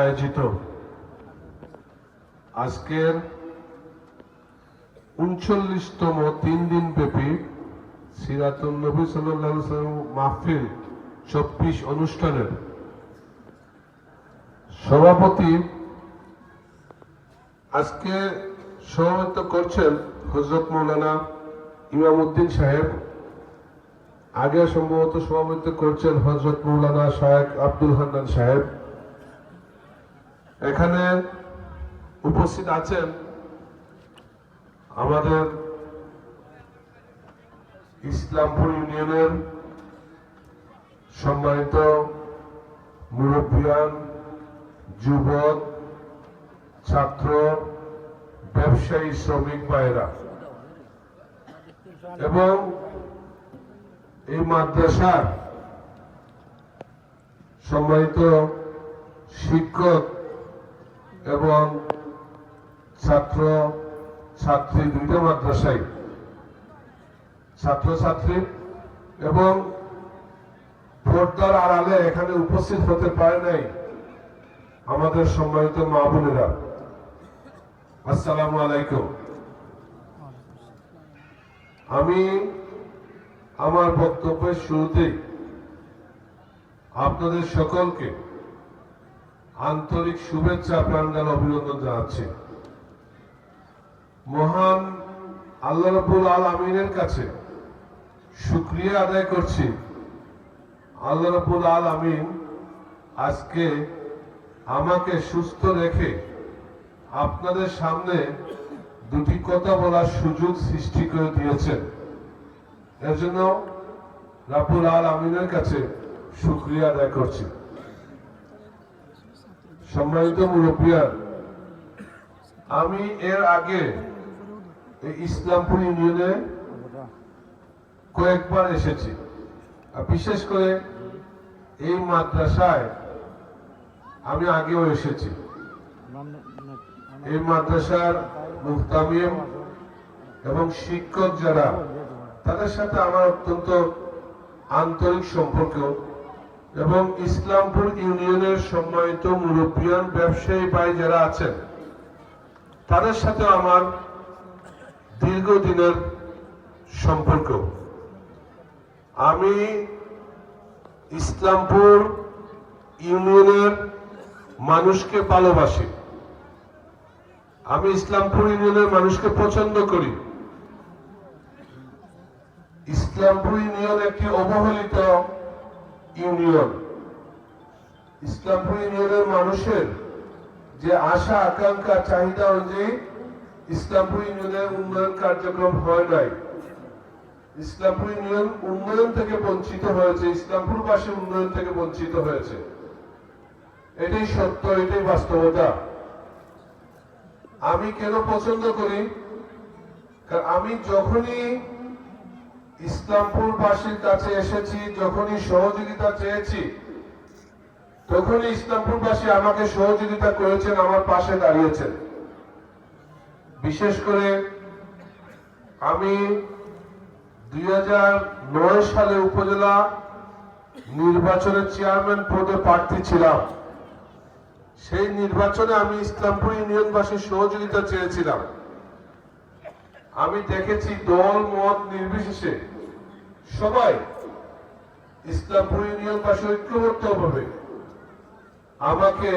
আয়োজিত। আজকের উনচল্লিশতম তিন দিন ব্যাপী সিরাতুল নবী আলাইহি মাহফিল চব্বিশ অনুষ্ঠানের সভাপতি আজকে সভাপতিত্ব করছেন হজরত মৌলানা ইমাম উদ্দিন সাহেব। আগে সম্ভবত সভাপতিত্ব করছেন হজরত মৌলানা শাহেক আব্দুল হান্নান সাহেব। এখানে উপস্থিত আছেন আমাদের ইসলামপুর ইউনিয়নের সম্মানিত মুরব্বিয়ান, যুবক, ছাত্র, ব্যবসায়ী, শ্রমিক ভাইরা এবং এই মাদ্রাসার সম্মানিত শিক্ষক এবং ছাত্র ছাত্রী দুইটা মাদ্রাসায়। ছাত্র ছাত্রী এবং পর্দার আড়ালে এখানে উপস্থিত হতে পারে নাই আমাদের সম্মানিত মা বোনেরা। আসসালামু আলাইকুম। আমি আমার বক্তব্যের শুরুতেই আপনাদের সকলকে আন্তরিক শুভেচ্ছা প্রাণদান অভিনন্দন জানাচ্ছি। মহান আল্লাহ রবুল আল আমিনের কাছে শুক্রিয়া আদায় করছি। আল্লাহ রবুল আল আমিন আজকে আমাকে সুস্থ রেখে আপনাদের সামনে দুটি কথা বলার সুযোগ সৃষ্টি করে দিয়েছেন। এর জন্য রাবুল আল আমিনের কাছে শুক্রিয়া আদায় করছি। সম্মানিত মুরব্বিয়ান আমি এর আগে ইসলামপুর ইউনিয়নে কয়েকবার এসেছি। আর বিশেষ করে এই মাদ্রাসায় আমি আগেও এসেছি। এই মাদ্রাসার মুহতামিম এবং শিক্ষক যারা, তাদের সাথে আমার অত্যন্ত আন্তরিক সম্পর্ক। এবং ইসলামপুর ইউনিয়নের সম্মানিত মুরব্বিয়ান, ব্যবসায়ী ভাই যারা আছেন, তাদের সাথে আমার দীর্ঘদিনের সম্পর্ক। আমি ইসলামপুর ইউনিয়নের মানুষকে ভালোবাসি। আমি ইসলামপুর ইউনিয়নের মানুষকে পছন্দ করি। ইসলামপুর ইউনিয়ন একটি অবহেলিত ইউনিয়ন। ইসলামপুর ইউনিয়নের মানুষের যে আশা, আকাঙ্ক্ষা, চাহিদা অনুযায়ী ইসলামপুর ইউনিয়নের উন্নয়ন কার্যক্রম হয় নাই। ইসলামপুর ইউনিয়ন উন্নয়ন থেকে বঞ্চিত হয়েছে, ইসলামপুরবাসী উন্নয়ন থেকে বঞ্চিত হয়েছে। এটাই সত্য, এটাই বাস্তবতা। আমি কেন পছন্দ করি? আমি যখনই ইসলামপুরবাসীর কাছে এসেছি, যখনই সহযোগিতা চেয়েছি, তখনই ইসলামপুরবাসী আমাকে সহযোগিতা করেছেন, আমার পাশে দাঁড়িয়েছেন। বিশেষ করে আমি দুই হাজার নয় সালে উপজেলা নির্বাচনের চেয়ারম্যান পদে প্রার্থী ছিলাম। সেই নির্বাচনে আমি ইসলামপুর ইউনিয়নবাসীর সহযোগিতা চেয়েছিলাম। আমি দেখেছি দল মত নির্বিশেষে সবাই ইসলামপুর ইউনিয়নবাসী ঐক্যবদ্ধভাবে আমাকে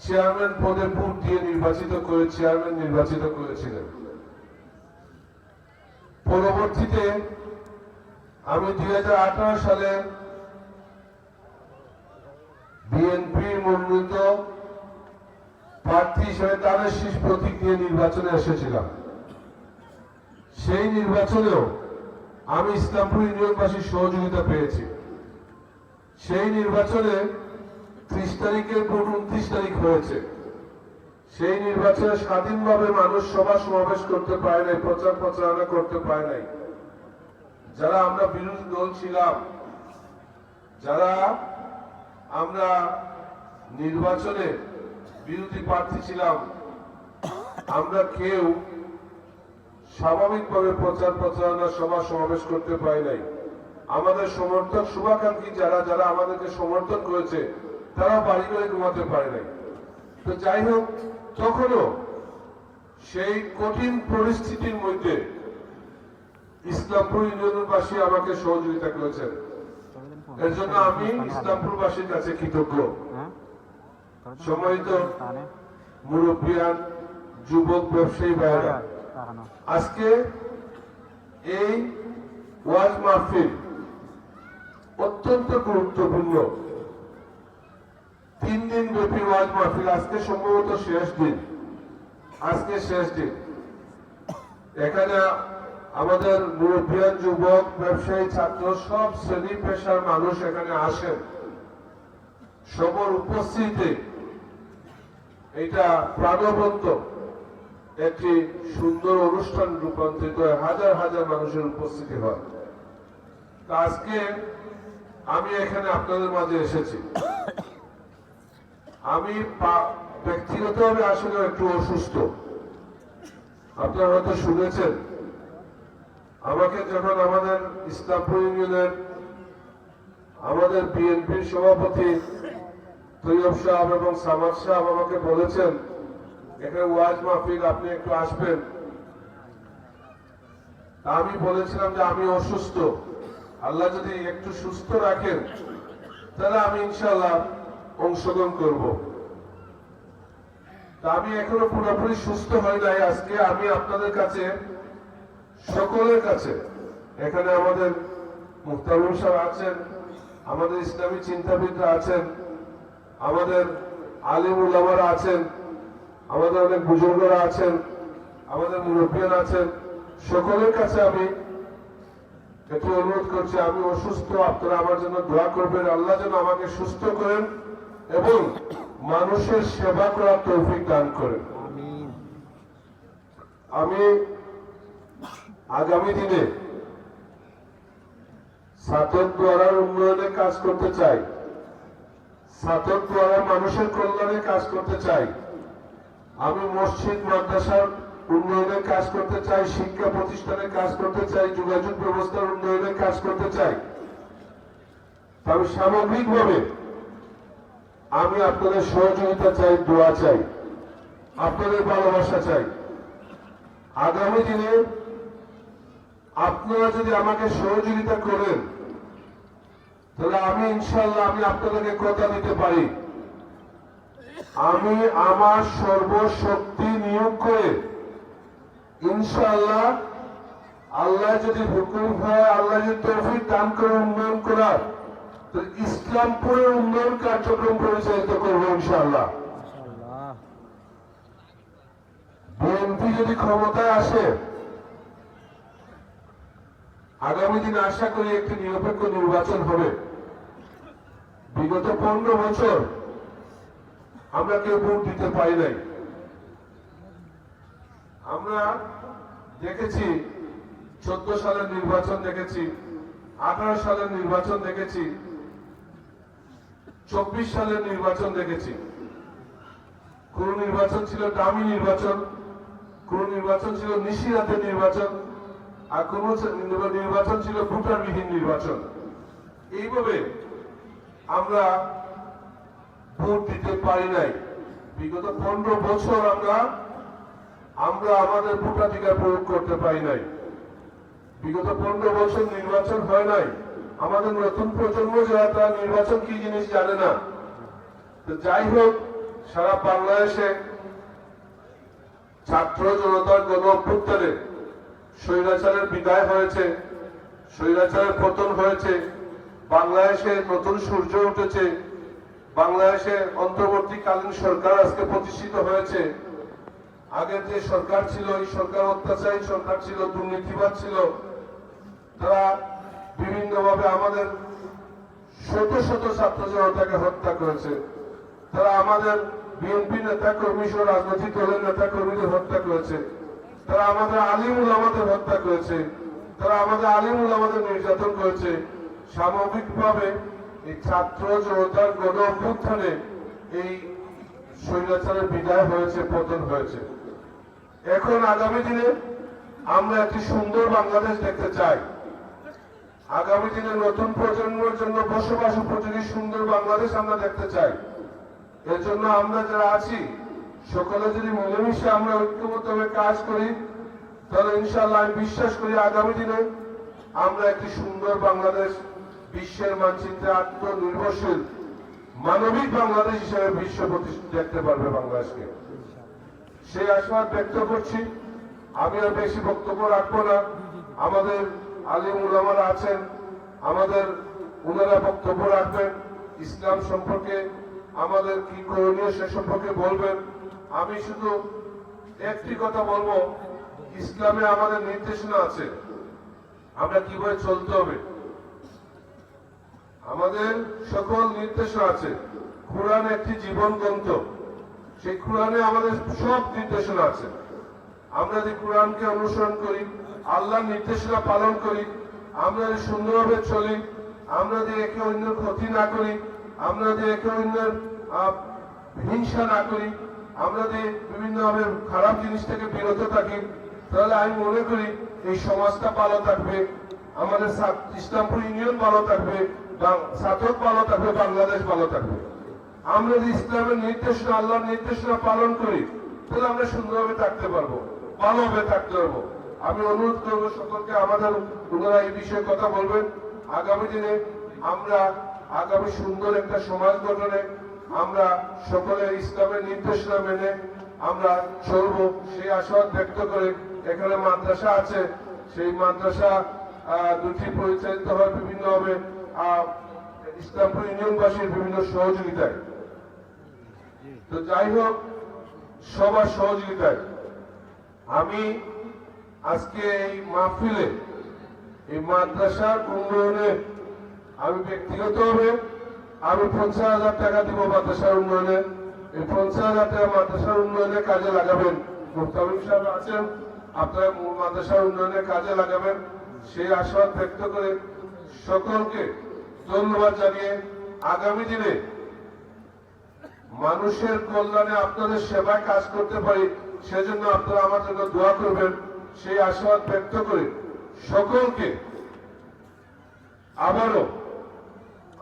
চেয়ারম্যান পদে ভোট দিয়ে নির্বাচিত করে চেয়ারম্যান নির্বাচিত করেছিলেন। পরবর্তীতে আমি দুই হাজার আঠারো সালে বিএনপি মনোনীত প্রার্থী হিসেবে তাদের শীষ প্রতীক নিয়ে নির্বাচনে এসেছিলাম। সেই নির্বাচনেও আমি ইসলামপুর ইউনিয়নবাসীর সহযোগিতা পেয়েছি। সেই নির্বাচনে ত্রিশ তারিখের ভোট উনত্রিশ তারিখ হয়েছে। সেই নির্বাচনে স্বাধীনভাবে মানুষ সভা সমাবেশ করতে পারে নাই, প্রচার প্রচারণা করতে পারে নাই। যারা আমরা বিরোধী দল ছিলাম, যারা আমরা নির্বাচনে বিরোধী প্রার্থী ছিলাম। আমরা কেউ স্বাভাবিকভাবে প্রচার প্রচারণা সভা সমাবেশ করতে পারি নাই। আমাদের সমর্থক শুভাকাঙ্ক্ষী যারা যারা আমাদেরকে সমর্থন করেছে তারা বাড়ি করে ঘুমাতে পারে নাই। তো যাই হোক, তখনও সেই কঠিন পরিস্থিতির মধ্যে ইসলামপুর ইউনিয়নবাসী আমাকে সহযোগিতা করেছেন। এর জন্য আমি ইসলামপুরবাসীর কাছে কৃতজ্ঞ। সম্মানিত মুরব্বিয়ান, যুবক ব্যবসায়ী ভাইয়েরা, আজকে এই ওয়াজ মাহফিল অত্যন্ত গুরুত্বপূর্ণ। তিন দিন ব্যাপী ওয়াজ মাহফিল, আজকে সম্ভবত শেষ দিন। আজকে শেষ দিন। এখানে আমাদের মুরব্বিয়ান, যুবক, ব্যবসায়ী, ছাত্র, সব শ্রেণি পেশার মানুষ এখানে আসেন। সবর উপস্থিতিতে এটা প্রাণবন্ত। একটি সুন্দর অনুষ্ঠান রূপান্তরিত হয় হাজার হাজার মানুষের উপস্থিতি হয়। আজকে আমি এখানে আপনাদের মাঝে এসেছি। আমি ব্যক্তিগতভাবে আসলে একটু অসুস্থ। আপনারা হয়তো শুনেছেন, আমাকে যখন আমাদের ইসলামপুর ইউনিয়নের আমাদের বিএনপির সভাপতি তৈয়ব সাহেব এবং সামাদ সাহেব আমাকে বলেছেন, এখানে ওয়াজ মাহফিল, আপনি একটু আসবেন। আমি বলেছিলাম যে আমি অসুস্থ। আল্লাহ যদি একটু সুস্থ রাখেন, তাহলে আমি ইনশাল্লাহ অংশগ্রহণ করব। আমি এখনও পুরোপুরি সুস্থ হই নাই আজকে। আমি আপনাদের কাছে, সকলের কাছে, এখানে আমাদের মুক্তারুল সাহেব আছেন, আমাদের ইসলামী চিন্তাবিদরা আছেন আমাদের আলিম উল্লামারা আছেন আমাদের অনেক বুজুর্গরা আছেন আমাদের মুরব্বিয়ান আছেন সকলের কাছে আমি একটু অনুরোধ করছি আমি অসুস্থ আপনারা আমার জন্য দোয়া করবেন আল্লাহ যেন আমাকে সুস্থ করেন এবং মানুষের সেবা করার তৌফিক দান করেন। আমি আগামী দিনে সাতক দ্বারার উন্নয়নে কাজ করতে চাই। সাতক দ্বারা মানুষের কল্যাণে কাজ করতে চাই আমি মসজিদ মাদ্রাসার উন্নয়নে কাজ করতে চাই, শিক্ষা প্রতিষ্ঠানে কাজ করতে চাই, যোগাযোগ ব্যবস্থার উন্নয়নে কাজ করতে চাই। তবে সামগ্রিকভাবে আমি আপনাদের সহযোগিতা চাই, দোয়া চাই, আপনাদের ভালোবাসা চাই। আগামী দিনে আপনারা যদি আমাকে সহযোগিতা করেন তাহলে আমি ইনশাল্লাহ আমি আপনাদেরকে কথা দিতে পারি। আমি আমার সর্বশক্তি নিয়োগ করে ইনশাল্লাহ আল্লাহ যদি হুকুম হয় আল্লাহ যদি তৌফিক দান করে উন্নয়ন করার তো ইসলামপুরের উন্নয়ন কার্যক্রম পরিচালিত করব ইনশাল্লাহ বিএনপি যদি ক্ষমতায় আসে আগামী দিনে আশা করি একটি নিরপেক্ষ নির্বাচন হবে। বিগত পনেরো বছর আমরা কেউ ভোট দিতে পারি নাই। আমরা দেখেছি, চোদ্দ সালের নির্বাচন দেখেছি, আঠারো সালের নির্বাচন দেখেছি, চব্বিশ সালের নির্বাচন দেখেছি। কোন নির্বাচন ছিল দামি নির্বাচন, কোন নির্বাচন ছিল নিশিরাতের নির্বাচন। কোন নির্বাচন ছিল ভোটারবিহীন নির্বাচন। এইভাবে আমরা ভোট দিতে পারি নাই। বিগত পনেরো বছর আমরা আমরা আমাদের ভোটাধিকার প্রয়োগ করতে পারি নাই। বিগত পনেরো বছর নির্বাচন হয় নাই। আমাদের নতুন প্রজন্ম যারা, তারা নির্বাচন কি জিনিস জানে না। তো যাই হোক, সারা বাংলাদেশে ছাত্র জনতার গণ অভ্যুত্থানে স্বৈরাচারের বিদায় হয়েছে, স্বৈরাচারের পতন হয়েছে, বাংলাদেশে নতুন সূর্য উঠেছে, বাংলাদেশে অন্তর্বর্তীকালীন সরকার আজকে প্রতিষ্ঠিত হয়েছে। আগের যে সরকার ছিল, এই সরকার অত্যাচারী সরকার ছিল, দুর্নীতিবাদ ছিল, তারা বিভিন্নভাবে আমাদের শত শত ছাত্র জনতাকে হত্যা করেছে। তারা আমাদের বিএনপি নেতা কর্মী সহ রাজনৈতিক দলের নেতা কর্মীদের হত্যা করেছে। তারা আমাদের আলিমুল আমাদের হত্যা করেছে, তারা আমাদের আলিমুল আমাদের নির্যাতন করেছে। সামগ্রিকভাবে এই ছাত্র জনতার গণ অভ্যুত্থানে এই স্বৈরাচারের বিদায় হয়েছে, পতন হয়েছে। এখন আগামী দিনে আমরা একটি সুন্দর বাংলাদেশ দেখতে চাই। আগামী দিনে নতুন প্রজন্মের জন্য বসবাস উপযোগী সুন্দর বাংলাদেশ আমরা দেখতে চাই। এর জন্য আমরা যারা আছি সকলে যদি মিলেমিশে আমরা ঐক্যবদ্ধভাবে কাজ করি, তাহলে ইনশাআল্লাহ আমি বিশ্বাস করি আগামী দিনে আমরা একটি সুন্দর বাংলাদেশ, বিশ্বের মানচিত্রে আত্মনির্ভরশীল, মানবিক বাংলাদেশ হিসেবে বিশ্ব প্রতিষ্ঠিত দেখতে পারবে বাংলাদেশকে। সেই আশাবাদ ব্যক্ত করছি। আমি আর বেশি বক্তব্য রাখব না। আমাদের আলিম উলামারা আছেন, আমাদের ওনারা বক্তব্য রাখবেন, ইসলাম সম্পর্কে, আমাদের কি করণীয় সে সম্পর্কে বলবেন। আমি শুধু একটি কথা বলব, ইসলামে আমাদের নির্দেশনা আছে। আমরা কীভাবে চলতে হবে? আমাদের সকল নির্দেশনা আছে। কোরআন একটি জীবন গ্রন্থ। সেই কোরআনে আমাদের সব নির্দেশনা আছে। আমরা যদি কোরআনকে অনুসরণ করি, আল্লাহর নির্দেশনা পালন করি, আমরা যদি সুন্দরভাবে চলি, আমরা যদি একে অন্যের ক্ষতি না করি, আমরা যদি একে অন্যের হিংসা না করি আমরা যদি বিভিন্নভাবে খারাপ জিনিস থেকে বিরত থাকি, তাহলে আমি মনে করি এই সমাজটা ভালো থাকবে, আমাদের ইসলামপুর ইউনিয়ন ভালো থাকবে ছাত্রক ভালো থাকবে, বাংলাদেশ ভালো থাকবে। আমরা যদি ইসলামের নির্দেশনা, আল্লাহর নির্দেশনা পালন করি, তাহলে আমরা সুন্দরভাবে থাকতে পারব, ভালোভাবে থাকতে পারব। আমি অনুরোধ করব সকলকে, আমাদের ওনারা এই বিষয়ে কথা বলবেন। আগামী দিনে আমরা আগামী সুন্দর একটা সমাজ গঠনে আমরা সকলে ইসলামের নির্দেশনা মেনে আমরা চলবো। সেই আশাবাদ ব্যক্ত করে এখানে মাদ্রাসা আছে। সেই মাদ্রাসা দুটি পরিচালিত হয় বিভিন্নভাবে। ইসলামপুর ইউনিয়নবাসীর বিভিন্ন সহযোগিতায়। তো যাই হোক, সবার সহযোগিতায়। আমি আজকে এই মাহফিলে, এই মাদ্রাসার উন্নয়নে আমি ব্যক্তিগতভাবে আমি পঞ্চাশ হাজার টাকা দিব মাদ্রাসার উন্নয়নে। এই পঞ্চাশ হাজার টাকা মাদ্রাসার উন্নয়নে কাজে লাগাবেন। মুফতাবিম সাহেব আছেন। আপনারা মাদ্রাসার উন্নয়নে কাজে লাগাবেন। সেই আশাবাদ ব্যক্ত করে সকলকে ধন্যবাদ জানিয়ে আগামী দিনে মানুষের কল্যাণে আপনাদের সেবায় কাজ করতে পারি, সেজন্য আপনারা আমার জন্য দোয়া করবেন। সেই আশাবাদ ব্যক্ত করে সকলকে আবারও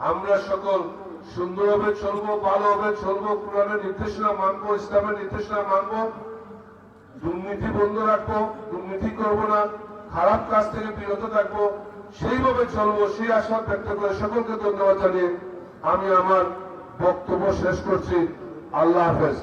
আমরা সকল সুন্দরভাবে চলবো ভালোভাবে চলবো, কোরআনের নির্দেশনা মানবো, ইসলামের নির্দেশনা মানবো। দুর্নীতি বন্ধ রাখব, দুর্নীতি করব না, খারাপ কাজ থেকে বিরত থাকব, সেইভাবে চলবো, সেই আশা ব্যক্ত করে সকলকে ধন্যবাদ জানিয়ে আমি আমার বক্তব্য শেষ করছি। আল্লাহ হাফেজ।